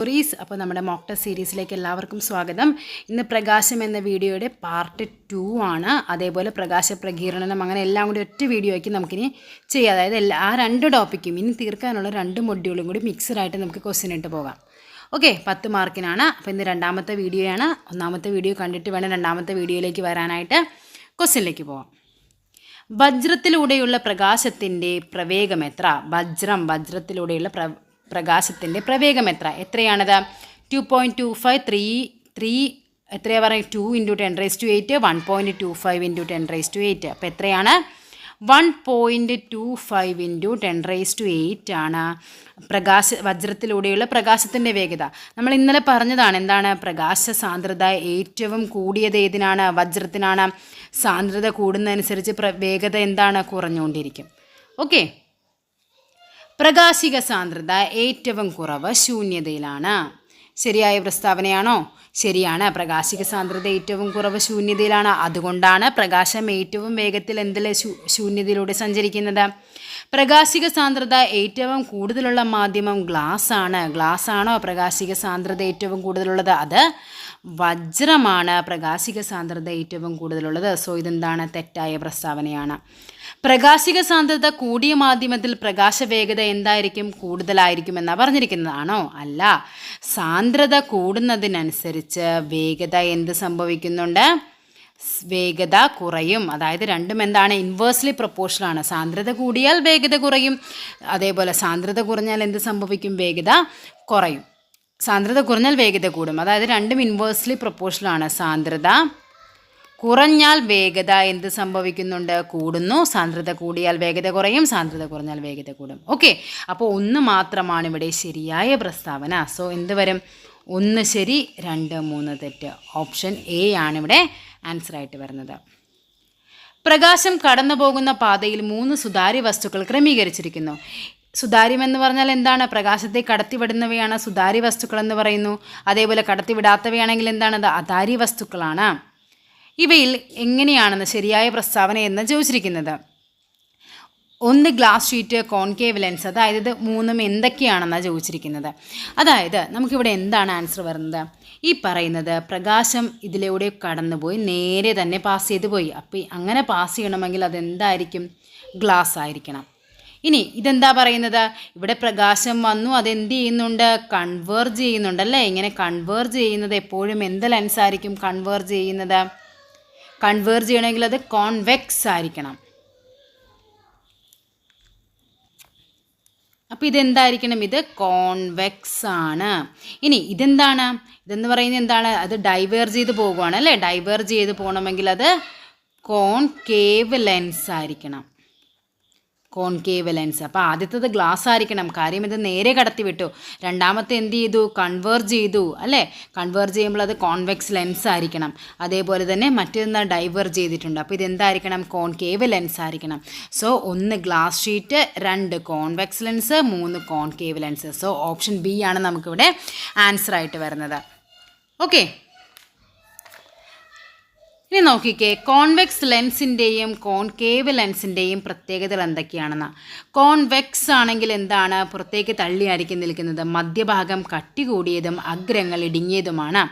Stories അപ്പോൾ നമ്മുടെ മോക്ട സീരീസിലേക്ക് എല്ലാവർക്കും സ്വാഗതം. ഇന്ന് പ്രകാശം എന്ന വീഡിയോയുടെ പാർട്ട് ടു ആണ്. അതേപോലെ പ്രകാശ പ്രകീർണനം അങ്ങനെ എല്ലാം കൂടി ഒറ്റ വീഡിയോ ആക്കി നമുക്കിനി ചെയ്യാം. അതായത് എല്ലാ ആ രണ്ട് ടോപ്പിക്കും ഇനി തീർക്കാനുള്ള രണ്ട് മൊഡ്യൂളും കൂടി മിക്സഡായിട്ട് നമുക്ക് ക്വസ്റ്റ്യൻ ഇട്ട് പോകാം. ഓക്കെ പത്ത് മാർക്കിനാണ് അപ്പോൾ ഇന്ന് രണ്ടാമത്തെ വീഡിയോയാണ് ഒന്നാമത്തെ വീഡിയോ കണ്ടിട്ട് വേണം രണ്ടാമത്തെ വീഡിയോയിലേക്ക് വരാനായിട്ട് ക്വസ്റ്റ്യനിലേക്ക് പോകാം വജ്രത്തിലൂടെയുള്ള പ്രകാശത്തിന്റെ പ്രവേഗം എത്ര? വജ്രം വജ്രത്തിലൂടെയുള്ള പ്രകാശത്തിന്റെ പ്രവേഗം എത്ര? എത്രയാണത്? Two point two five three three എത്രയാണ് പറയുക? Two into ten raise to eight one point two five into ten raise to eight അപ്പോൾ എത്രയാണ്? One point two five into ten raise to eight ആണ് പ്രകാശ വജ്രത്തിലൂടെയുള്ള പ്രകാശത്തിന്റെ വേഗത. നമ്മൾ ഇന്നലെ പറഞ്ഞതാണ് എന്താണ്? പ്രകാശ സാന്ദ്രത ഏറ്റവും കൂടിയത് ഏതിനാണ്? വജ്രത്തിനാണ്. സാന്ദ്രത കൂടുന്നതനുസരിച്ച് പ്ര വേഗത എന്താണ്? കുറഞ്ഞുകൊണ്ടിരിക്കും. ഓക്കെ പ്രകാശിക സാന്ദ്രത ഏറ്റവും കുറവ് ശൂന്യതയിലാണ്. ശരിയായ പ്രസ്താവനയാണോ? ശരിയാണ്. പ്രകാശിക സാന്ദ്രത ഏറ്റവും കുറവ് ശൂന്യതയിലാണ്. അതുകൊണ്ടാണ് പ്രകാശം ഏറ്റവും വേഗത്തിൽ എന്തിൽ ശൂ ശൂന്യതയിലൂടെ സഞ്ചരിക്കുന്നത്? പ്രകാശിക സാന്ദ്രത ഏറ്റവും കൂടുതലുള്ള മാധ്യമം ഗ്ലാസ് ആണ് ഗ്ലാസ് ആണോ പ്രകാശിക സാന്ദ്രത ഏറ്റവും കൂടുതലുള്ളത്? അത് വജ്രമാണ് പ്രകാശിക സാന്ദ്രത ഏറ്റവും കൂടുതലുള്ളത്. സോ ഇതെന്താണ് തെറ്റായ പ്രസ്താവനയാണ്. പ്രകാശിക സാന്ദ്രത കൂടിയ മാധ്യമത്തിൽ പ്രകാശ വേഗത എന്തായിരിക്കും? കൂടുതലായിരിക്കും എന്നാ പറഞ്ഞിരിക്കുന്നതാണോ? അല്ല. സാന്ദ്രത കൂടുന്നതിനനുസരിച്ച് വേഗത എന്ത് സംഭവിക്കുന്നുണ്ട്? വേഗത കുറയും. അതായത് രണ്ടും എന്താണ്? ഇൻവേഴ്സ്ലി പ്രപ്പോർഷനാണ് സാന്ദ്രത കൂടിയാൽ വേഗത കുറയും. അതേപോലെ സാന്ദ്രത കുറഞ്ഞാൽ എന്ത് സംഭവിക്കും? വേഗത കുറയും. സാന്ദ്രത കുറഞ്ഞാൽ വേഗത കൂടും. അതായത് രണ്ടും ഇൻവേഴ്സ്ലി പ്രൊപ്പോർഷനാണ് സാന്ദ്രത. കുറഞ്ഞാൽ വേഗത എന്ത് സംഭവിക്കുന്നുണ്ട്? കൂടുന്നു. സാന്ദ്രത കൂടിയാൽ വേഗത കുറയും. സാന്ദ്രത കുറഞ്ഞാൽ വേഗത കൂടും. ഓക്കെ അപ്പോൾ ഒന്ന് മാത്രമാണ് ഇവിടെ ശരിയായ പ്രസ്താവന. സോ എന്ത് വരും? ഒന്ന് ശരി രണ്ട് മൂന്ന് തെറ്റ്. ഓപ്ഷൻ എ ആണ് ഇവിടെ ആൻസർ ആയിട്ട് വരുന്നത്. പ്രകാശം കടന്നു പോകുന്ന പാതയിൽ മൂന്ന് സുതാര്യ വസ്തുക്കൾ ക്രമീകരിച്ചിരിക്കുന്നു. സുതാര്യം എന്ന് പറഞ്ഞാൽ എന്താണ്? പ്രകാശത്തെ കടത്തിവിടുന്നവയാണ് സുതാര്യ വസ്തുക്കൾ എന്ന് പറയുന്നു. അതേപോലെ കടത്തിവിടാത്തവയാണെങ്കിൽ എന്താണ്? അത് അതാര്യ വസ്തുക്കളാണ്. ഇവയിൽ എങ്ങനെയാണെന്ന് ശരിയായ പ്രസ്താവന എന്ന് ചോദിച്ചിരിക്കുന്നത്. ഒന്ന് ഗ്ലാസ് ഷീറ്റ് കോൺകേവ് ലെൻസ് അതായത് ഇത് മൂന്നും എന്തൊക്കെയാണെന്നാണ് ചോദിച്ചിരിക്കുന്നത്. അതായത് നമുക്കിവിടെ എന്താണ് ആൻസർ വരുന്നത്? ഈ പറയുന്നത് പ്രകാശം ഇതിലൂടെ കടന്നുപോയി നേരെ തന്നെ പാസ് ചെയ്തു പോയി അപ്പോൾ അങ്ങനെ പാസ് ചെയ്യണമെങ്കിൽ അതെന്തായിരിക്കും? ഗ്ലാസ് ആയിരിക്കണം. ഇനി ഇതെന്താ പറയുന്നത്? ഇവിടെ പ്രകാശം വന്നു അതെന്ത് ചെയ്യുന്നുണ്ട്? കൺവേർജ് ചെയ്യുന്നുണ്ട് അല്ലേ? ഇങ്ങനെ കൺവേർജ് ചെയ്യുന്നത് എപ്പോഴും എന്ത് ലെൻസ് ആയിരിക്കും കൺവേർജ് ചെയ്യുന്നത്? കൺവേർജ് ചെയ്യണമെങ്കിൽ അത് കോൺവെക്സ് ആയിരിക്കണം. അപ്പോൾ ഇതെന്തായിരിക്കണം? ഇത് കോൺവെക്സ് ആണ്. ഇനി ഇതെന്താണ്? ഇതെന്ന് പറയുന്നത് എന്താണ്? അത് ഡൈവേർജ് ചെയ്ത് പോകുവാണ് അല്ലേ? ഡൈവേർജ് ചെയ്ത് പോകണമെങ്കിൽ അത് കോൺകേവ് ലെൻസ് ആയിരിക്കണം. കോൺകേവ് ലെൻസ് അപ്പോൾ ആദ്യത്തേത് ഗ്ലാസ് ആയിരിക്കണം കാര്യം ഇത് നേരെ കടത്തി വിട്ടു രണ്ടാമത്തെ എന്ത് ചെയ്തു? കൺവേർജ് ചെയ്തു. അല്ലേ? കൺവേർജ് ചെയ്യുമ്പോൾ അത് കോൺവെക്സ് ലെൻസ് ആയിരിക്കണം അതേപോലെ തന്നെ മറ്റൊന്ന് ഡൈവേർജ് ചെയ്തിട്ടുണ്ട്. അപ്പോൾ ഇതെന്തായിരിക്കണം കോൺകേവ് ലെൻസ് ആയിരിക്കണം സോ ഒന്ന് ഗ്ലാസ് ഷീറ്റ് രണ്ട് കോൺവെക്സ് ലെൻസ് മൂന്ന് concave lens so option B ആണ് നമുക്കിവിടെ ആൻസർ ആയിട്ട് വരുന്നത്. ഓക്കെ. ഇനി നോക്കിക്കേ കോൺവെക്സ് ലെൻസിന്റെയും കോൺകേവ് ലെൻസിന്റെയും പ്രത്യേകതകൾ എന്തൊക്കെയാണെന്ന്? കോൺവെക്സ് ആണെങ്കിൽ എന്താണ്? പുറത്തേക്ക് തള്ളിയായിരിക്കും നിൽക്കുന്നത്. മധ്യഭാഗം കട്ടി കൂടിയതും അഗ്രങ്ങൾ ഇടുങ്ങിയതുമാണ്.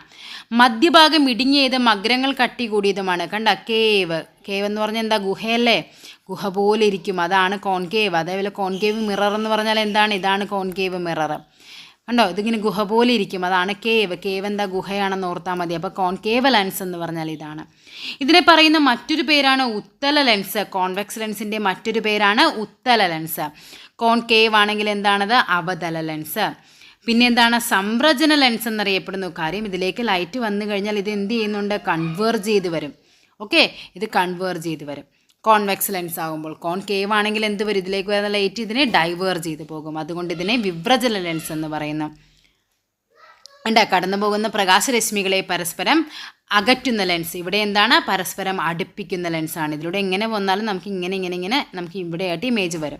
മധ്യഭാഗം ഇടുങ്ങിയതും അഗ്രങ്ങൾ കട്ടി കൂടിയതുമാണ് കണ്ട കേവ് കേവ് എന്ന് പറഞ്ഞാൽ എന്താ? ഗുഹയല്ലേ? ഗുഹ പോലെ ഇരിക്കും. അതാണ് കോൺകേവ് അതേപോലെ കോൺകേവ് മിറർ എന്ന് പറഞ്ഞാൽ എന്താണ്? ഇതാണ് കോൺകേവ് മിറർ കണ്ടോ? ഇതിങ്ങനെ ഗുഹ പോലെ ഇരിക്കും. അതാണ് കേവ്. കേവ് എന്താ ഗുഹയാണെന്ന് ഓർത്താൽ മതി. അപ്പോൾ കോൺകേവ് ലെൻസ് എന്ന് പറഞ്ഞാൽ ഇതാണ്. ഇതിനെ പറയുന്ന മറ്റൊരു പേരാണ് ഉത്തല ലെൻസ്. കോൺവെക്സ് ലെൻസിന്റെ മറ്റൊരു പേരാണ് ഉത്തല ലെൻസ്. കോൺകേവ് ആണെങ്കിൽ എന്താണത്? അവതല ലെൻസ്. പിന്നെ എന്താണ്? സംരചന ലെൻസ് എന്നറിയപ്പെടുന്നു കാര്യം ഇതിലേക്ക് ലൈറ്റ് വന്നു കഴിഞ്ഞാൽ ഇത് എന്ത് ചെയ്യുന്നുണ്ട്? കൺവേർജ് ചെയ്ത് വരും. ഓക്കെ ഇത് കൺവേർജ് ചെയ്ത് വരും. കോൺവെക്സ് ലെൻസ് ആകുമ്പോൾ കോൺ കേവ് ആണെങ്കിൽ എന്ത് വരും? ഇതിലേക്ക് വരുന്ന ലൈറ്റ് ഇതിനെ ഡൈവേർജ് ചെയ്ത് പോകും. അതുകൊണ്ട് ഇതിനെ വിവ്രജല ലെൻസ് എന്ന് പറയുന്നു. ഉണ്ട് കടന്നു പോകുന്ന പ്രകാശരശ്മികളെ പരസ്പരം അകറ്റുന്ന ലെൻസ്. ഇവിടെ എന്താണ്? പരസ്പരം അടുപ്പിക്കുന്ന ലെൻസാണ്. ഇതിലൂടെ എങ്ങനെ വന്നാലും നമുക്ക് ഇങ്ങനെ ഇങ്ങനെ ഇങ്ങനെ നമുക്ക് ഇവിടെയായിട്ട് ഇമേജ് വരും.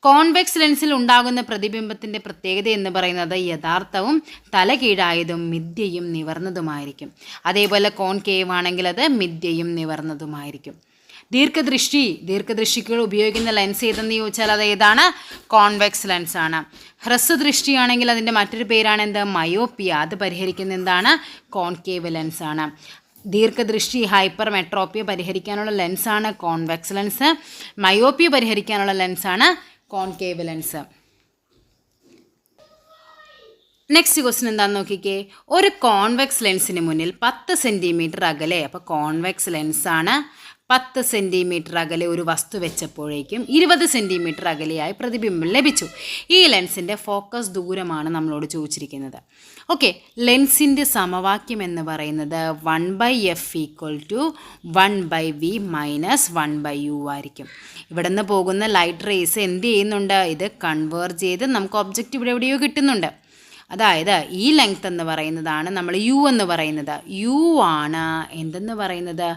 കോൺവെക്സ് ലെൻസിൽ ഉണ്ടാകുന്ന പ്രതിബിംബത്തിന്റെ പ്രത്യേകത എന്ന് പറയുന്നത് യഥാർത്ഥവും തലകീഴായതും മിഥ്യയും നിവർന്നതുമായിരിക്കും. അതേപോലെ കോൺകേവ് ആണെങ്കിൽ അത് മിഥ്യയും നിവർന്നതുമായിരിക്കും. ദീർഘദൃഷ്ടി ദീർഘദൃഷ്ടികൾ ഉപയോഗിക്കുന്ന ലെൻസ് ഏതെന്ന് ചോദിച്ചാൽ അത് ഏതാണ്? കോൺവെക്സ് ലെൻസ് ആണ്. ഹ്രസ്വദൃഷ്ടിയാണെങ്കിൽ അതിന്റെ മറ്റൊരു പേരാണ് എന്ത്? മയോപ്പിയ അത് പരിഹരിക്കുന്ന എന്താണ്? കോൺകേവ് ലെൻസ് ആണ്. ദീർഘദൃഷ്ടി ഹൈപ്പർ മെട്രോപ്പിയ പരിഹരിക്കാനുള്ള ലെൻസാണ് കോൺവെക്സ് ലെൻസ് മയോപ്പിയ പരിഹരിക്കാനുള്ള ലെൻസാണ് കോൺകേവ് ലെൻസ് നെക്സ്റ്റ് ക്വസ്റ്റൻ എന്താണെന്ന് നോക്കിക്കേ. ഒരു കോൺവെക്സ് ലെൻസിന് മുന്നിൽ പത്ത് സെന്റിമീറ്റർ അകലെ അപ്പോൾ കോൺവെക്സ് ലെൻസാണ് പത്ത് സെന്റിമീറ്റർ അകലെ ഒരു വസ്തു വെച്ചപ്പോഴേക്കും ഇരുപത് സെന്റിമീറ്റർ അകലെയായി പ്രതിബിംബം ലഭിച്ചു. ഈ ലെൻസിന്റെ ഫോക്കസ് ദൂരമാണ് നമ്മളോട് ചോദിച്ചിരിക്കുന്നത്. ഓക്കെ ലെൻസിന്റെ സമവാക്യം എന്ന് പറയുന്നത് one by F equal to one by V minus one by U ആയിരിക്കും. ഇവിടെ നിന്ന് പോകുന്ന ലൈറ്റ് റേസ് എന്ത് ചെയ്യുന്നുണ്ട്? ഇത് കൺവേർജ് ചെയ്ത് നമുക്ക് ഒബ്ജക്റ്റ് ഇവിടെ എവിടെയോ കിട്ടുന്നുണ്ട്. അതായത് ഈ ലെങ്ത് എന്ന് പറയുന്നതാണ് നമ്മൾ യു എന്ന് പറയുന്നത്. യു ആണ് എന്തെന്ന് പറയുന്നത്?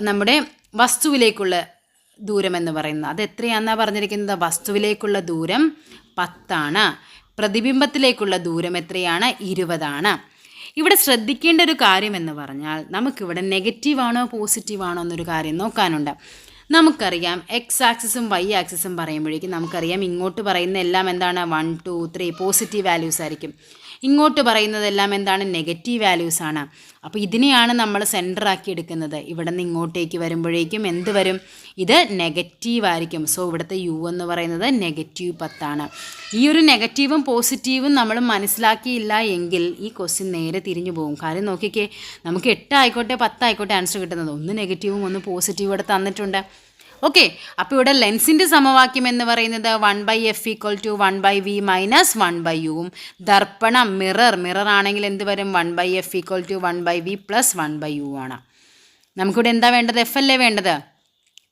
നമ്മുടെ വസ്തുവിലേക്കുള്ള ദൂരം എന്ന് പറയുന്നത്. അത് എത്രയാണെന്നാണ് പറഞ്ഞിരിക്കുന്നത്? വസ്തുവിലേക്കുള്ള ദൂരം പത്താണ്. പ്രതിബിംബത്തിലേക്കുള്ള ദൂരം എത്രയാണ്? ഇരുപതാണ്. ഇവിടെ ശ്രദ്ധിക്കേണ്ട ഒരു കാര്യം എന്ന് പറഞ്ഞാൽ നമുക്കിവിടെ നെഗറ്റീവാണോ പോസിറ്റീവാണോ എന്നൊരു കാര്യം നോക്കാനുണ്ട്. നമുക്കറിയാം എക്സ് ആക്സിസും വൈ ആക്സിസും പറയുമ്പോഴേക്കും നമുക്കറിയാം ഇങ്ങോട്ട് പറയുന്ന എല്ലാം എന്താണ്? One two three positive values ആയിരിക്കും. ഇങ്ങോട്ട് പറയുന്നതെല്ലാം എന്താണ് നെഗറ്റീവ് വാല്യൂസ് ആണ്. അപ്പോൾ ഇതിനെയാണ് നമ്മൾ സെന്റർ ആക്കി എടുക്കുന്നത്. ഇവിടെ നിന്ന് ഇങ്ങോട്ടേക്ക് വരുമ്പോഴേക്കും എന്ത് വരും? ഇത് നെഗറ്റീവ് ആയിരിക്കും. സോ ഇവിടുത്തെ യു എന്ന് പറയുന്നത് നെഗറ്റീവ് പത്താണ്. ഈ ഒരു നെഗറ്റീവും പോസിറ്റീവും നമ്മൾ മനസ്സിലാക്കിയില്ല എങ്കിൽ ഈ ക്വസ്റ്റ്യൻ നേരെ തിരിഞ്ഞു പോകും. കാര്യം നോക്കിക്കേ നമുക്ക് എട്ടായിക്കോട്ടെ പത്തായിക്കോട്ടെ ആൻസർ കിട്ടുന്നത്. ഒന്ന് നെഗറ്റീവും ഒന്ന് പോസിറ്റീവും ഇവിടെ തന്നിട്ടുണ്ട്. ഓക്കെ അപ്പോൾ ഇവിടെ ലെൻസിന്റെ സമവാക്യം എന്ന് പറയുന്നത് one by F equal to one by V minus one by യുവും ദർപ്പണം മിറർ മിറർ ആണെങ്കിൽ എന്ത് വരും? One by F equal to one by V plus one by U ആണ്. നമുക്കിവിടെ എന്താ വേണ്ടത്? എഫ് അല്ലേ വേണ്ടത്?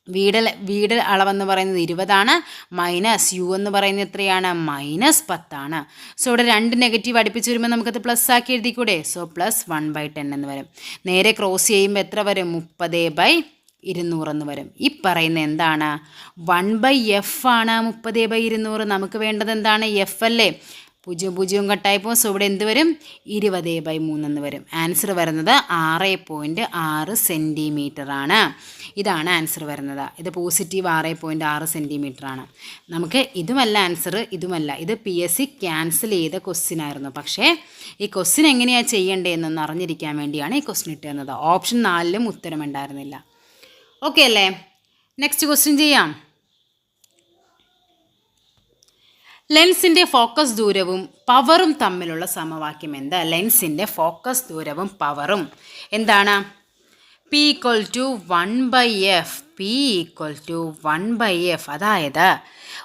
വീട് വീട് അളവെന്ന് പറയുന്നത് ഇരുപതാണ് മൈനസ് യു എന്ന് പറയുന്നത് എത്രയാണ്? മൈനസ് പത്താണ്. സോ ഇവിടെ രണ്ട് നെഗറ്റീവ് അടുപ്പിച്ച് വരുമ്പോൾ നമുക്കത് പ്ലസ് ആക്കി എഴുതിക്കൂടെ? So plus one by ten എന്ന് വരും. നേരെ ക്രോസ് ചെയ്യുമ്പോൾ എത്ര വരും? മുപ്പത് ബൈ ഇരുന്നൂറെന്ന് വരും. ഈ പറയുന്ന എന്താണ്? വൺ ബൈ എഫ് ആണ് മുപ്പത് ബൈ ഇരുന്നൂറ്. നമുക്ക് വേണ്ടത് എന്താണ്? എഫ് അല്ലേ? പൂജ്യം പൂജ്യവും കട്ടായപ്പോൾ സോ ഇവിടെ എന്ത് വരും? ഇരുപത് ബൈ മൂന്നെന്ന് വരും. ആൻസർ വരുന്നത് ആറ് പോയിന്റ് ആറ് സെന്റിമീറ്റർ ആണ്. ഇതാണ് ആൻസർ വരുന്നത്. ഇത് പോസിറ്റീവ് ആറ് പോയിന്റ് ആറ് സെന്റിമീറ്റർ ആണ്. നമുക്ക് ഇതുമല്ല ആൻസർ ഇതുമല്ല. ഇത് പി എസ് സി ക്യാൻസൽ ചെയ്ത ക്വസ്റ്റ്യൻ ആയിരുന്നു. പക്ഷേ ഈ ക്വസ്റ്റ്യൻ എങ്ങനെയാണ് ചെയ്യേണ്ടതെന്നൊന്ന് അറിഞ്ഞിരിക്കാൻ വേണ്ടിയാണ് ഈ ക്വസ്റ്റ്യൻ ഇട്ടിരുന്നത് ഓപ്ഷൻ നാലിലും ഉത്തരമുണ്ടായിരുന്നില്ല. ഓക്കെ അല്ലേ? നെക്സ്റ്റ് ക്വസ്റ്റ്യൻ ചെയ്യാം. ലെൻസിന്റെ ഫോക്കസ് ദൂരവും പവറും തമ്മിലുള്ള സമവാക്യം എന്താ? ലെൻസിന്റെ ഫോക്കസ് ദൂരവും പവറും എന്താണ്? P equal to one by F P equal to one by F അതായത്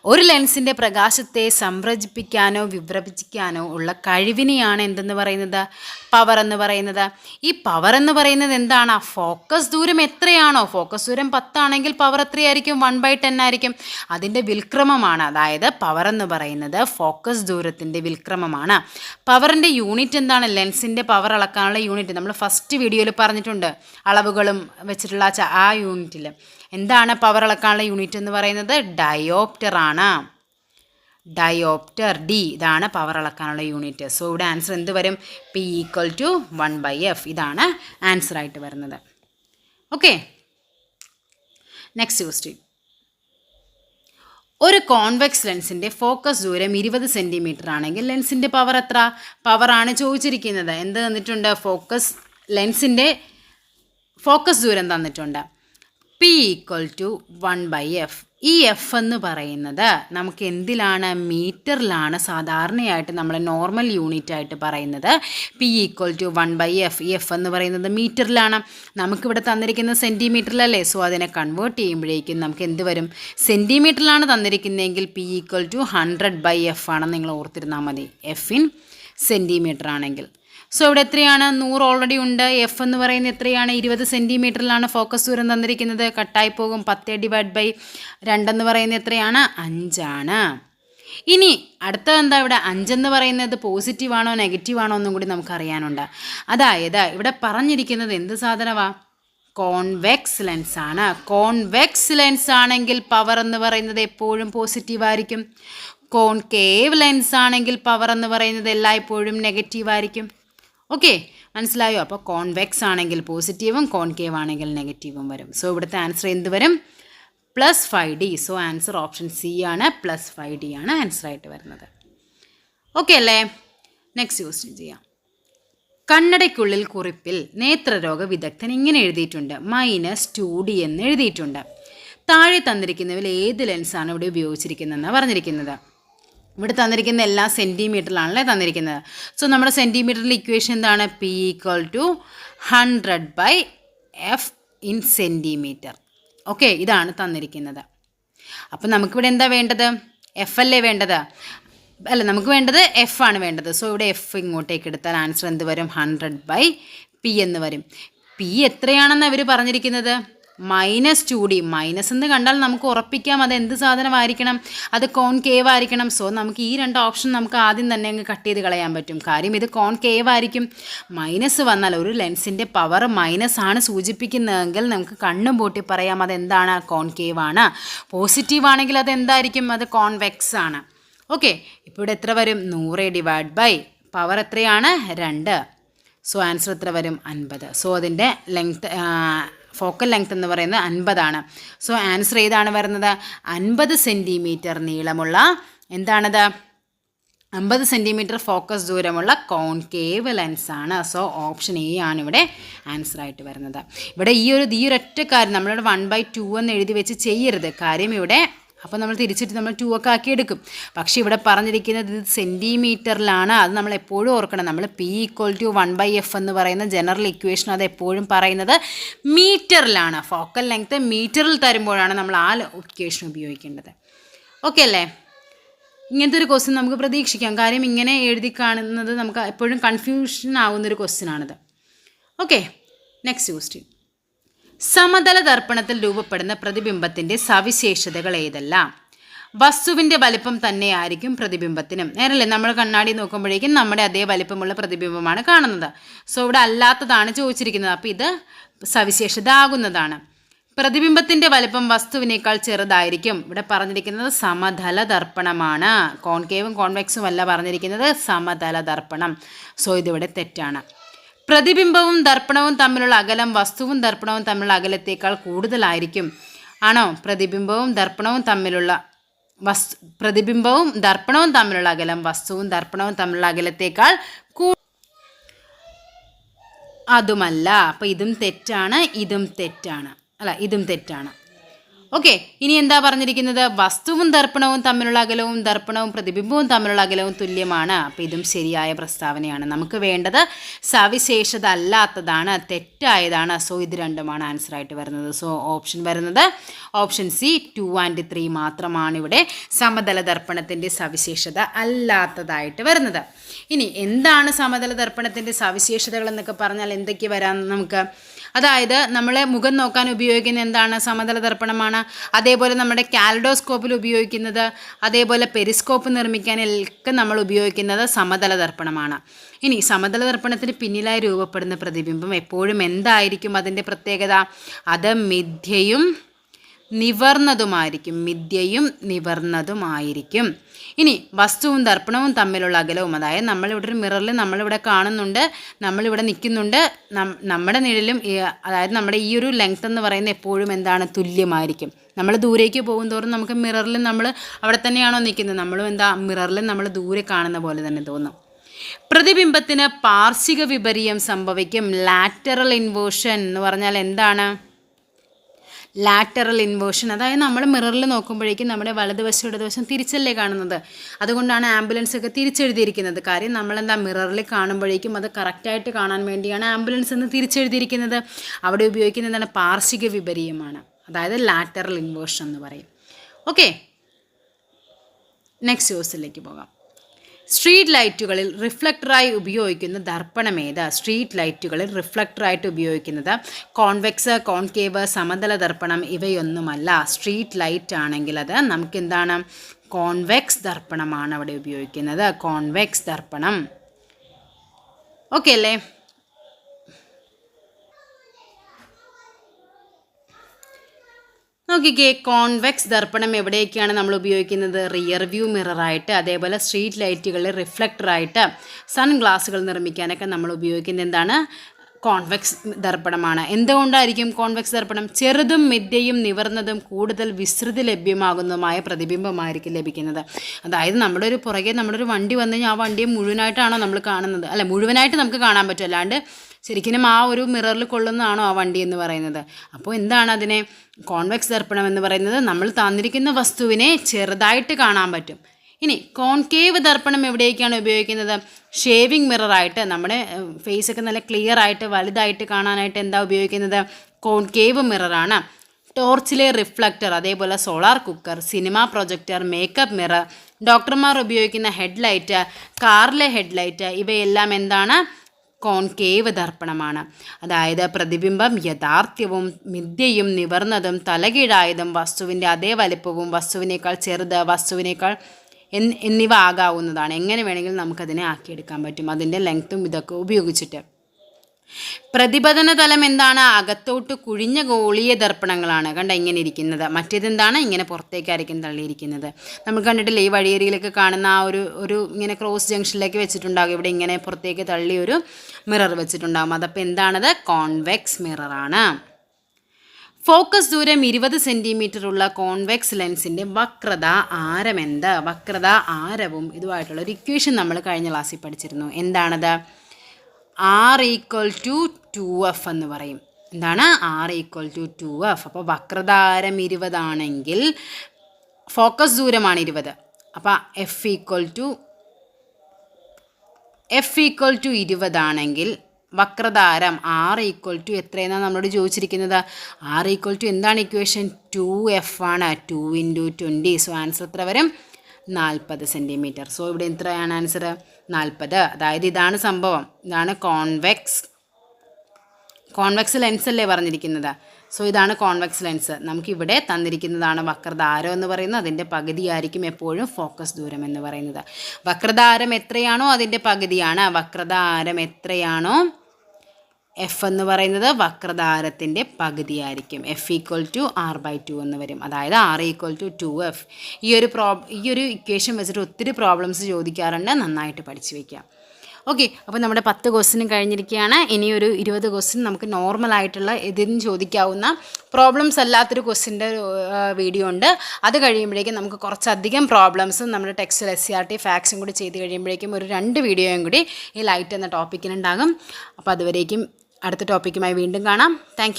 ഒരു ലെൻസിന്റെ പ്രകാശത്തെ സംരചിപ്പിക്കാനോ വിഭ്രമിപ്പിക്കാനോ ഉള്ള കഴിവിനെയാണ് എന്തെന്ന് പറയുന്നത്? പവർ എന്ന് പറയുന്നത്. ഈ പവർ എന്ന് പറയുന്നത് എന്താണ്? ഫോക്കസ് ദൂരം എത്രയാണോ? ഫോക്കസ് ദൂരം പത്താണെങ്കിൽ പവർ എത്രയായിരിക്കും? വൺ ബൈ ടെൻ ആയിരിക്കും. അതിന്റെ വിൽക്രമമാണ്. അതായത് പവർ എന്ന് പറയുന്നത് ഫോക്കസ് ദൂരത്തിന്റെ വിൽക്രമമാണ്. പവറിന്റെ യൂണിറ്റ് എന്താണ്? ലെൻസിന്റെ പവർ അളക്കാനുള്ള യൂണിറ്റ് നമ്മൾ ഫസ്റ്റ് വീഡിയോയിൽ പറഞ്ഞിട്ടുണ്ട്. അളവുകളും വെച്ചിട്ടുള്ള ആ യൂണിറ്റിൽ എന്താണ് പവർ അളക്കാനുള്ള യൂണിറ്റ് എന്ന് പറയുന്നത്? ഡയോപ്റ്റർ ആണ്. ഡയോപ്റ്റർ ഡി ഇതാണ് പവർ അളക്കാനുള്ള യൂണിറ്റ് സോ ഇവിടെ ആൻസർ എന്ത് വരും? P equal to one by F ഇതാണ് ആൻസർ ആയിട്ട് വരുന്നത്. ഓക്കെ നെക്സ്റ്റ് ക്വസ്റ്റ്യൻ ഒരു കോൺവെക്സ് ലെൻസിന്റെ ഫോക്കസ് ദൂരം ഇരുപത് സെന്റിമീറ്റർ ആണെങ്കിൽ ലെൻസിന്റെ പവർ എത്ര? പവറാണ് ചോദിച്ചിരിക്കുന്നത്. എന്ത് തന്നിട്ടുണ്ട്? ഫോക്കസ് ലെൻസിന്റെ ഫോക്കസ് ദൂരം തന്നിട്ടുണ്ട്. P equal to one by F ഈ എഫ് എന്ന് പറയുന്നത് നമുക്ക് എന്തിലാണ്? മീറ്ററിലാണ് സാധാരണയായിട്ട് നമ്മൾ നോർമൽ യൂണിറ്റ് ആയിട്ട് പറയുന്നത്. P equal to one by F ഈ എഫ് എന്ന് പറയുന്നത് മീറ്ററിലാണ്. നമുക്കിവിടെ തന്നിരിക്കുന്നത് സെന്റിമീറ്ററിലല്ലേ സോ അതിനെ കൺവേർട്ട് ചെയ്യുമ്പോഴേക്കും നമുക്ക് എന്ത് വരും? സെന്റിമീറ്ററിലാണ് തന്നിരിക്കുന്നതെങ്കിൽ P equal to hundred by F ആണെന്ന് നിങ്ങൾ ഓർത്തിരുന്നാൽ മതി. എഫ് ഇൻ സെന്റിമീറ്റർ ആണെങ്കിൽ. സോ ഇവിടെ എത്രയാണ്? നൂറ് ഓൾറെഡി ഉണ്ട്. എഫ് എന്ന് പറയുന്നത് എത്രയാണ്? ഇരുപത് സെന്റിമീറ്ററിലാണ് ഫോക്കസ് ദൂരം തന്നിരിക്കുന്നത്. കട്ടായി പോകും. പത്ത് ഡിവൈഡ് ബൈ രണ്ടെന്ന് പറയുന്നത് എത്രയാണ്? അഞ്ചാണ്. ഇനി അടുത്ത എന്താ ഇവിടെ? അഞ്ചെന്ന് പറയുന്നത് പോസിറ്റീവ് ആണോ നെഗറ്റീവ് ആണോ എന്നും കൂടി നമുക്ക് അറിയാനുണ്ട്. അതായത് ഇവിടെ പറഞ്ഞിരിക്കുന്നത് എന്ത് സാധനമാ? കോൺവെക്സ് ലെൻസ് ആണ്. കോൺവെക്സ് ലെൻസ് ആണെങ്കിൽ പവർ എന്ന് പറയുന്നത് എപ്പോഴും പോസിറ്റീവ് ആയിരിക്കും. കോൺകേവ് ലെൻസ് ആണെങ്കിൽ പവർ എന്ന് പറയുന്നത് എല്ലായ്പ്പോഴും നെഗറ്റീവ് ആയിരിക്കും. ഓക്കെ മനസ്സിലായോ? അപ്പോൾ കോൺവെക്സ് ആണെങ്കിൽ പോസിറ്റീവും കോൺകേവ് ആണെങ്കിൽ നെഗറ്റീവും വരും. സോ ഇവിടുത്തെ ആൻസർ എന്ത് വരും? Plus five D so answer option C ആണ്. പ്ലസ് ഫൈവ് ഡി ആണ് ആൻസർ ആയിട്ട് വരുന്നത്. ഓക്കെ അല്ലേ? നെക്സ്റ്റ് ക്വസ്റ്റ്യൻ ചെയ്യാം. കണ്ണടയ്ക്കുള്ളിൽ കുറിപ്പിൽ നേത്രരോഗ വിദഗ്ധൻ ഇങ്ങനെ എഴുതിയിട്ടുണ്ട്. മൈനസ് ടു ഡി എന്ന് എഴുതിയിട്ടുണ്ട്. താഴെ തന്നിരിക്കുന്നതിൽ ഏത് ലെൻസാണ് ഇവിടെ ഉപയോഗിച്ചിരിക്കുന്നതെന്നാണ് പറഞ്ഞിരിക്കുന്നത്? ഇവിടെ തന്നിരിക്കുന്ന എല്ലാ സെന്റിമീറ്ററിലാണല്ലേ തന്നിരിക്കുന്നത്. സോ നമ്മുടെ സെന്റിമീറ്ററിൽ ഇക്വേഷൻ എന്താണ്? P equal to hundred by F in centimetre okay ഇതാണ് തന്നിരിക്കുന്നത്. അപ്പം നമുക്കിവിടെ എന്താ വേണ്ടത്? എഫ് അല്ലേ വേണ്ടത്? അല്ല നമുക്ക് വേണ്ടത് എഫ് ആണ് വേണ്ടത്. സോ ഇവിടെ എഫ് ഇങ്ങോട്ടേക്ക് എടുത്താൽ ആൻസർ എന്ത് വരും? ഹൺഡ്രഡ് ബൈ പി എന്ന് വരും. പി എത്രയാണെന്ന് അവർ പറഞ്ഞിരിക്കുന്നത്? Minus two D. മൈനസ് എന്ന് കണ്ടാൽ നമുക്ക് ഉറപ്പിക്കാം അത് എന്ത് സാധനമായിരിക്കണം? അത് കോൺ കേവ് ആയിരിക്കണം. സോ നമുക്ക് ഈ രണ്ട് ഓപ്ഷൻ നമുക്ക് ആദ്യം തന്നെ അങ്ങ് കട്ട് ചെയ്ത് കളയാൻ പറ്റും. കാര്യം ഇത് കോൺ കേവ് ആയിരിക്കും. മൈനസ് വന്നാൽ ഒരു ലെൻസിന്റെ പവർ മൈനസ് ആണ് സൂചിപ്പിക്കുന്നതെങ്കിൽ നമുക്ക് കണ്ണും പൂട്ടി പറയാം അതെന്താണ്? കോൺ കേവ് ആണ്. പോസിറ്റീവ് ആണെങ്കിൽ അത് എന്തായിരിക്കും? അത് കോൺവെക്സ് ആണ്. ഓക്കെ. ഇപ്പോൾ ഇവിടെ എത്ര വരും? നൂറ് ഡിവൈഡ് ബൈ പവർ എത്രയാണ്? രണ്ട്. സോ ആൻസർ എത്ര വരും? അൻപത്. സോ അതിന്റെ ലെങ്ത് ഫോക്കൽ ലെങ്ത് എന്ന് പറയുന്നത് അൻപതാണ്. സോ ആൻസർ ഏതാണ് വരുന്നത്? അൻപത് സെന്റിമീറ്റർ നീളമുള്ള എന്താണത്? അമ്പത് സെന്റിമീറ്റർ ഫോക്കസ് ദൂരമുള്ള കോൺകേവ് ആണ്. സോ ഓപ്ഷൻ എ ആണ് ഇവിടെ ആൻസർ ആയിട്ട് വരുന്നത്. ഇവിടെ ഈ ഒരു ഈ ഒരൊറ്റ കാര്യം നമ്മളിവിടെ വൺ ബൈ ടു എന്ന് എഴുതി വെച്ച് ചെയ്യരുത്. കാര്യം ഇവിടെ അപ്പോൾ നമ്മൾ തിരിച്ചിട്ട് നമ്മൾ ടു ഒക്കെ ആക്കി എടുക്കും പക്ഷേ ഇവിടെ പറഞ്ഞിരിക്കുന്നത് ഇത് സെന്റിമീറ്ററിലാണ് അത് നമ്മൾ എപ്പോഴും ഓർക്കണം. നമ്മൾ P equal to one by F എന്ന് പറയുന്ന ജനറൽ ഇക്വേഷൻ അത് എപ്പോഴും പറയുന്നത് മീറ്ററിലാണ് ഫോക്കൽ ലെങ്ത്ത് മീറ്ററിൽ തരുമ്പോഴാണ് നമ്മൾ ആ ഇക്വേഷൻ ഉപയോഗിക്കേണ്ടത്. ഓക്കെ അല്ലേ? ഇങ്ങനത്തെ ഒരു ക്വസ്റ്റ്യൻ നമുക്ക് പ്രതീക്ഷിക്കാം. കാര്യം ഇങ്ങനെ എഴുതി കാണുന്നത് നമുക്ക് എപ്പോഴും കൺഫ്യൂഷൻ ആവുന്നൊരു ക്വസ്റ്റ്യൻ ആണിത്. ഓക്കെ നെക്സ്റ്റ് ക്വസ്റ്റ്യൻ സമതല ദർപ്പണത്തിൽ രൂപപ്പെടുന്ന പ്രതിബിംബത്തിന്റെ സവിശേഷതകൾ ഏതെല്ലാം? വസ്തുവിന്റെ വലിപ്പം തന്നെയായിരിക്കും പ്രതിബിംബത്തിനും. നേരല്ലേ? നമ്മൾ കണ്ണാടി നോക്കുമ്പോഴേക്കും നമ്മുടെ അതേ വലിപ്പമുള്ള പ്രതിബിംബമാണ് കാണുന്നത്. സോ ഇവിടെ അല്ലാത്തതാണ് ചോദിച്ചിരിക്കുന്നത്. അപ്പോൾ ഇത് സവിശേഷത ആകുന്നതാണ് പ്രതിബിംബത്തിന്റെ വലിപ്പം വസ്തുവിനേക്കാൾ ചെറുതായിരിക്കും. ഇവിടെ പറഞ്ഞിരിക്കുന്നത് സമതല ദർപ്പണമാണ് കോൺകേവും കോൺവെക്സും അല്ല പറഞ്ഞിരിക്കുന്നത് സമതല ദർപ്പണം സോ ഇതിവിടെ തെറ്റാണ്. പ്രതിബിംബവും ദർപ്പണവും തമ്മിലുള്ള അകലം വസ്തുവും ദർപ്പണവും തമ്മിലുള്ള അകലത്തേക്കാൾ കൂടുതലായിരിക്കും. ആണോ? പ്രതിബിംബവും ദർപ്പണവും തമ്മിലുള്ള വസ്തു പ്രതിബിംബവും ദർപ്പണവും തമ്മിലുള്ള അകലം വസ്തുവും ദർപ്പണവും തമ്മിലുള്ള അകലത്തേക്കാൾ കൂ അതുമല്ല. അപ്പം ഇതും തെറ്റാണ് ഇതും തെറ്റാണ്. അല്ല ഇതും തെറ്റാണ്. ഓക്കെ ഇനി എന്താ പറഞ്ഞിരിക്കുന്നത്? വസ്തുവും ദർപ്പണവും തമ്മിലുള്ള അകലവും ദർപ്പണവും പ്രതിബിംബവും തമ്മിലുള്ള അകലവും തുല്യമാണ്. അപ്പോൾ ഇതും ശരിയായ പ്രസ്താവനയാണ്. നമുക്ക് വേണ്ടത് സവിശേഷത അല്ലാത്തതാണ് തെറ്റായതാണ്. സോ ഇത് രണ്ടുമാണ് ആൻസർ ആയിട്ട് വരുന്നത്. സോ ഓപ്ഷൻ വരുന്നത് option C two and three മാത്രമാണ് ഇവിടെ സമതല ദർപ്പണത്തിന്റെ സവിശേഷത അല്ലാത്തതായിട്ട് വരുന്നത്. ഇനി എന്താണ് സമതല ദർപ്പണത്തിന്റെ സവിശേഷതകൾ എന്നൊക്കെ പറഞ്ഞാൽ എന്തൊക്കെ വരാൻ നമുക്ക്? അതായത് നമ്മളെ മുഖം നോക്കാൻ ഉപയോഗിക്കുന്ന എന്താണ്? സമതല ദർപ്പണമാണ്. അതേപോലെ നമ്മുടെ കാലഡോസ്കോപ്പിൽ ഉപയോഗിക്കുന്നത് അതേപോലെ പെരിസ്കോപ്പ് നിർമ്മിക്കാനൊക്കെ നമ്മൾ ഉപയോഗിക്കുന്നത് സമതല ദർപ്പണമാണ്. ഇനി സമതല ദർപ്പണത്തിന് പിന്നിലായി രൂപപ്പെടുന്ന പ്രതിബിംബം എപ്പോഴും എന്തായിരിക്കും? അതിന്റെ പ്രത്യേകത? അത് മിഥ്യയും നിവർന്നതുമായിരിക്കും. മിഥ്യയും നിവർന്നതുമായിരിക്കും. ഇനി വസ്തുവും ദർപ്പണവും തമ്മിലുള്ള അകലവും അതായത് നമ്മളിവിടെ ഒരു മിററിൽ നമ്മളിവിടെ കാണുന്നുണ്ട് നമ്മളിവിടെ നിൽക്കുന്നുണ്ട് നമ്മുടെ നിഴലും അതായത് നമ്മുടെ ഈ ഒരു ലെങ്ത് എന്ന് പറയുന്നത് എപ്പോഴും എന്താണ് തുല്യമായിരിക്കും. നമ്മൾ ദൂരേക്ക് പോകും തോറും നമുക്ക് മിററിൽ നമ്മൾ അവിടെ തന്നെയാണോ നിൽക്കുന്നത്? നമ്മളും എന്താ മിററിൽ നമ്മൾ ദൂരെ കാണുന്ന പോലെ തന്നെ തോന്നും. പ്രതിബിംബത്തിന് പാർശ്വിക വിപര്യം സംഭവിക്കും. ലാറ്ററൽ ഇൻവേർഷൻ എന്ന് പറഞ്ഞാൽ എന്താണ്? ലാറ്ററൽ ഇൻവേർഷൻ അതായത് നമ്മൾ മിററിൽ നോക്കുമ്പോഴേക്കും നമ്മുടെ വലതുവശം ഇടതുവശം തിരിച്ചല്ലേ കാണുന്നത്? അതുകൊണ്ടാണ് ആംബുലൻസ് ഒക്കെ തിരിച്ചെഴുതിയിരിക്കുന്നത്. കാര്യം നമ്മളെന്താ മിററിൽ കാണുമ്പോഴേക്കും അത് കറക്റ്റായിട്ട് കാണാൻ വേണ്ടിയാണ് ആംബുലൻസ് എന്ന് തിരിച്ചെഴുതിയിരിക്കുന്നത്. അവിടെ ഉപയോഗിക്കുന്ന എന്താണ്? പാർശ്വിക വിപരീയമാണ്. അതായത് ലാറ്ററൽ ഇൻവേർഷൻ എന്ന് പറയും. ഓക്കെ നെക്സ്റ്റ് ദിവസത്തിലേക്ക് പോകാം. സ്ട്രീറ്റ് ലൈറ്റുകളിൽ റിഫ്ലക്ടറായി ഉപയോഗിക്കുന്ന ദർപ്പണം ഏതാ? സ്ട്രീറ്റ് ലൈറ്റുകളിൽ റിഫ്ലക്ടറായിട്ട് ഉപയോഗിക്കുന്നത് കോൺവെക്സ് കോൺകേവ് സമതല ദർപ്പണം ഇവയൊന്നുമല്ല. സ്ട്രീറ്റ് ലൈറ്റ് ആണെങ്കിൽ അത് നമുക്ക് എന്താണ് കോൺവെക്സ് ദർപ്പണമാണ് അവിടെ ഉപയോഗിക്കുന്നത്. കോൺവെക്സ് ദർപ്പണം. ഓക്കെ അല്ലേ? നോക്കിക്കേ കോൺവെക്സ് ദർപ്പണം എവിടെയൊക്കെയാണ് നമ്മൾ ഉപയോഗിക്കുന്നത്? റിയർ വ്യൂ മിററായിട്ട് അതേപോലെ സ്ട്രീറ്റ് ലൈറ്റുകളിൽ റിഫ്ലക്ടറായിട്ട് സൺഗ്ലാസ്സുകൾ നിർമ്മിക്കാനൊക്കെ നമ്മൾ ഉപയോഗിക്കുന്നത് എന്താണ്? കോൺവെക്സ് ദർപ്പണമാണ്. എന്തുകൊണ്ടായിരിക്കും കോൺവെക്സ് ദർപ്പണം? ചെറുതും മിഥ്യയും നിവർന്നതും കൂടുതൽ വിസ്തൃതി ലഭ്യമാകുന്നതുമായ പ്രതിബിംബമായിരിക്കും ലഭിക്കുന്നത്. അതായത് നമ്മുടെ ഒരു പുറകെ നമ്മുടെ ഒരു വണ്ടി വന്നു കഴിഞ്ഞാൽ ആ വണ്ടിയെ മുഴുവനായിട്ടാണോ നമ്മൾ കാണുന്നത്? അല്ല മുഴുവനായിട്ട് നമുക്ക് കാണാൻ പറ്റും. അല്ലാണ്ട് ശരിക്കും ആ ഒരു മിററിൽ കൊള്ളുന്നതാണോ ആ വണ്ടി എന്ന് പറയുന്നത്? അപ്പോൾ എന്താണ് അതിനെ കോൺവെക്സ് ദർപ്പണം എന്ന് പറയുന്നത്? നമ്മൾ തന്നിരിക്കുന്ന വസ്തുവിനെ ചെറുതായിട്ട് കാണാൻ പറ്റും. ഇനി കോൺകേവ് ദർപ്പണം എവിടേക്കാണ് ഉപയോഗിക്കുന്നത്? ഷേവിങ് മിററായിട്ട് നമ്മുടെ ഫേസ് ഒക്കെ നല്ല ക്ലിയർ ആയിട്ട് വലുതായിട്ട് കാണാനായിട്ട് എന്താ ഉപയോഗിക്കുന്നത്? കോൺകേവ് മിററാണ്. ടോർച്ചിലെ റിഫ്ലക്ടർ അതേപോലെ solar cooker cinema projector makeup mirror ഡോക്ടർമാർ ഉപയോഗിക്കുന്ന ഹെഡ്ലൈറ്റ് കാറിലെ ഹെഡ്ലൈറ്റ് ഇവയെല്ലാം എന്താണ്? കോൺകേവ് ദർപ്പണമാണ് അതായത് പ്രതിബിംബം യഥാർത്ഥ്യവും മിഥ്യയും നിവർന്നതും തലകീഴായതും വസ്തുവിന്റെ അതേ വലിപ്പവും വസ്തുവിനേക്കാൾ ചെറുത് വസ്തുവിനേക്കാൾ എന്ന് എന്നിവ ആകാവുന്നതാണ്. എങ്ങനെ വേണമെങ്കിലും നമുക്കതിനെ ആക്കിയെടുക്കാൻ പറ്റും. അതിന്റെ ലെങ്ത്തും ഇതൊക്കെ ഉപയോഗിച്ചിട്ട്. പ്രതിപതന തലം എന്താണ്? അകത്തോട്ട് കുഴിഞ്ഞ ഗോളീയ ദർപ്പണങ്ങളാണ്. കണ്ട ഇങ്ങനെ ഇരിക്കുന്നത്. മറ്റേതെന്താണ് ഇങ്ങനെ പുറത്തേക്കായിരിക്കും തള്ളിയിരിക്കുന്നത്. നമ്മൾ കണ്ടിട്ടില്ലേ ഈ വഴിയേരിയിലൊക്കെ കാണുന്ന ആ ഒരു ഒരു ഇങ്ങനെ ക്രോസ് ജംഗ്ഷനിലേക്ക് വെച്ചിട്ടുണ്ടാകും. ഇവിടെ ഇങ്ങനെ പുറത്തേക്ക് തള്ളി ഒരു മിറർ വെച്ചിട്ടുണ്ടാകും. അതപ്പോൾ എന്താണത്? കോൺവെക്സ് മിററാണ് ഫോക്കസ് ദൂരം ഇരുപത് സെന്റിമീറ്റർ ഉള്ള കോൺവെക്സ് ലെൻസിന്റെ വക്രത ആരമെന്ത്? വക്രത ആരവും ഇതുമായിട്ടുള്ള ഒരു ഇക്വേഷൻ നമ്മൾ കഴിഞ്ഞ ക്ലാസ്സിൽ പഠിച്ചിരുന്നു. എന്താണത്? R equal to two F എന്ന് പറയും. എന്താണ്? R equal to two F അപ്പോൾ വക്രതാരം ഇരുപതാണെങ്കിൽ ഫോക്കസ് ദൂരമാണ് ഇരുപത്. അപ്പോൾ F equal to F equal to ഇരുപതാണെങ്കിൽ വക്രതാരം ആർ ഈക്വൽ ടു എത്രയെന്നാണ് നമ്മളോട് ചോദിച്ചിരിക്കുന്നത്? ആർ ഈക്വൽ ടു എന്താണ് ഇക്വേഷൻ ടു എഫ് ആണ്. Two into twenty so answer എത്ര വരും? നാൽപ്പത് സെന്റിമീറ്റർ സോ ഇവിടെ എത്രയാണ് ആൻസർ നാൽപ്പത്. അതായത് ഇതാണ് സംഭവം. ഇതാണ് കോൺവെക്സ് കോൺവെക്സ് ലെൻസ് അല്ലേ പറഞ്ഞിരിക്കുന്നത്? സോ ഇതാണ് കോൺവെക്സ് ലെൻസ് നമുക്കിവിടെ തന്നിരിക്കുന്നതാണ് വക്രധാരം എന്ന് പറയുന്നത്. അതിന്റെ പകുതിയായിരിക്കും എപ്പോഴും ഫോക്കസ് ദൂരം എന്ന് പറയുന്നത്. വക്രധാരം എത്രയാണോ അതിന്റെ പകുതിയാണ്. വക്രധാരം എത്രയാണോ എഫ് എന്ന് പറയുന്നത് വക്രധാരത്തിന്റെ പകുതിയായിരിക്കും. F equal to R by two എന്ന് വരും. അതായത് R equal to two F ഈ ഒരു പ്രോ ഈ ഒരു ഇക്വേഷൻ വെച്ചിട്ട് ഒത്തിരി പ്രോബ്ലംസ് ചോദിക്കാറുണ്ട്. നന്നായിട്ട് പഠിച്ചു വയ്ക്കാം ഓക്കെ അപ്പോൾ നമ്മുടെ പത്ത് ക്വസ്റ്റിനും കഴിഞ്ഞിരിക്കുകയാണ്. ഇനി ഒരു ഇരുപത് ക്വസ്റ്റ്യൻ നമുക്ക് നോർമലായിട്ടുള്ള ഇതിന് ചോദിക്കാവുന്ന പ്രോബ്ലംസ് അല്ലാത്തൊരു ക്വസ്റ്റിന്റെ വീഡിയോ ഉണ്ട്. അത് കഴിയുമ്പോഴേക്കും നമുക്ക് കുറച്ചധികം പ്രോബ്ലംസും നമ്മുടെ ടെക്സ്റ്റിൽ എസ് സി ആർ ടി ഫാക്സും കൂടി ചെയ്ത് കഴിയുമ്പോഴേക്കും ഒരു രണ്ട് വീഡിയോയും കൂടി ഈ ലൈറ്റ് എന്ന ടോപ്പിക്കിനുണ്ടാകും അപ്പോൾ അതുവരേക്കും അടുത്ത ടോപ്പിക്കുമായി വീണ്ടും കാണാം. താങ്ക്